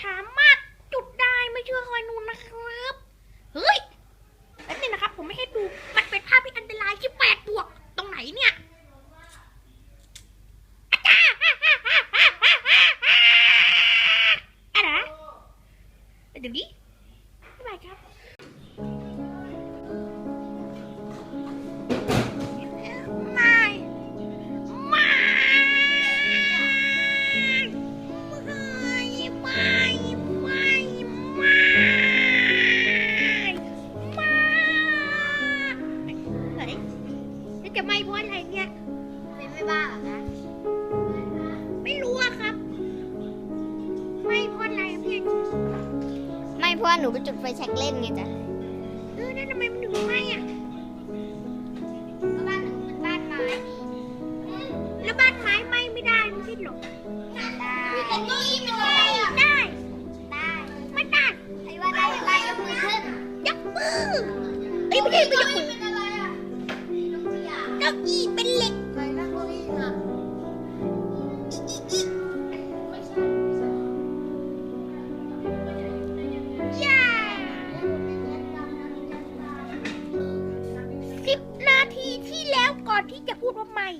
ช็คสามารถจุดได้ไม่เชื่อคอยนูนนะครับเฮ้ยแล้วนี่นะครับ ผมไม่ให้ดูมันเป็นภาพที่อันตรายที่แปดบวกตรงไหนเนี่ยอาจารย์อะไรนะเดี๋ยวนี้บ๊ายบายครับ จะไม่เพราะอะไรเนี่ย เป็นไม่บ้าเหรอคะไม่รู้อะครับ ไม่เพราะอะไรอะพี่ไม่เพราะว่าหนูไปจุดไฟแช็กเล่นไงจ๊ะ เออนั่นทำไมมันถึงไม่อะบ้านหนูเป็นบ้านไม้แล้วบ้านไม้ไหม้ไม่ได้ไม่ใช่เหรอได้แต่เก้าอี้มันไหม้ได้ได้ไม่ได้ใครว่าได้ได้ยกมือขึ้นยกมือเอ้ยไม่ใช่ไม่ยกมือาอี้เป็นเหล็กใครน่งก้อี้น่ะอีอีอีไม่ใช่ไม่ใช่ย่าสิบนาทีที่แล้วก่อนที่จะพูดว่าไม่